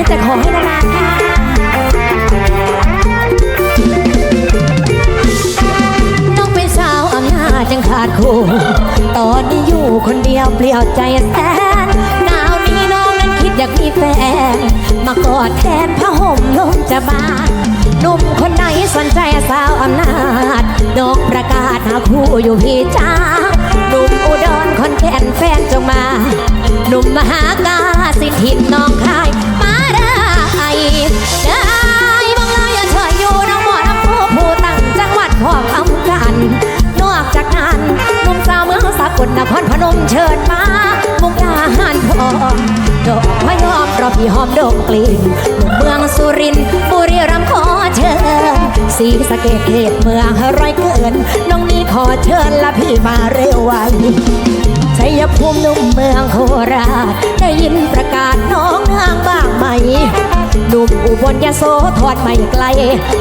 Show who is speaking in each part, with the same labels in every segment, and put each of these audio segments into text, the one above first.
Speaker 1: มีแต่ขอให้นานๆค่ะน้องเป็นสาวอำนาจจังขาดคู่ตอนนี้อยู่คนเดียวเปลี่ยวใจแสนหนาวนี้น้องนั้นคิดอยากมีแฟน มากอดแทนผ้าห่มลมจะบานหนุ่มคนไหนสนใจสาวอำนาจดอกประกาศหาคู่อยู่พี่จ้าหนุ่มอุดรคนแก่นแฟนจงมาหนุ่มมหากาสิทินน้องคาย ลนครพนมเชิญมา มุกดาหารพร้อมดอกไม้ยอมรอพี่หอมดงกกลิ่นเมืองสุรินทร์บุรีรัมย์ขอเชิญสีสะเกดเขตเมืองร้อยเกิน น้องนี้ขอเชิญละพี่มาเร็วไวชัยภูมินุ่มเมืองโคราชได้ยินประกาศน้องนางบ้างไหมหนุ่มอุบลยโสธรไม่ไกล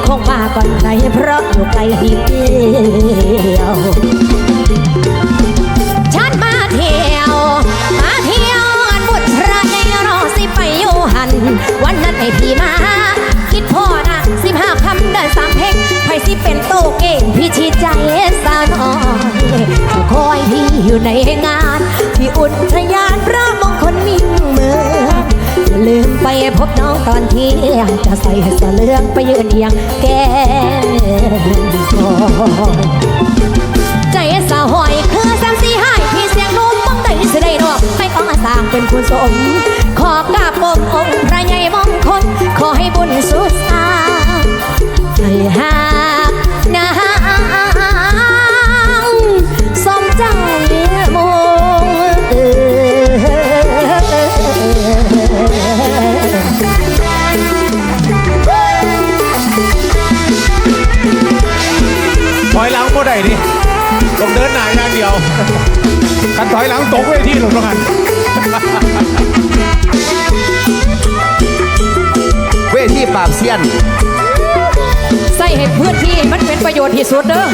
Speaker 1: คงมาก่อนใครเพราะอยู่ไกลทีเดียว อยู่ในงาน ที่อุทยานพระมงคลมิ่งเมืองอย่าลืมไปพบน้องตอนเที่ยงจะใส่เสอเลืองไปยืนเอียงแก้มคอยใจสาวหอยคือสามสี่ห้าพี่เสียงนุ่มบ้องได้สิได้ดอกไม่ต้องอาสางเป็นคุณสมขอกราบองค์
Speaker 2: เดินหน้าอย่างเดียวคันถอยหลังตกเวทีหลงตรงนั้น
Speaker 3: เวทีปราบเซียน
Speaker 1: ใส่ให้พื้นที่มันเป็นประโยชน์ที่สุดเด้อ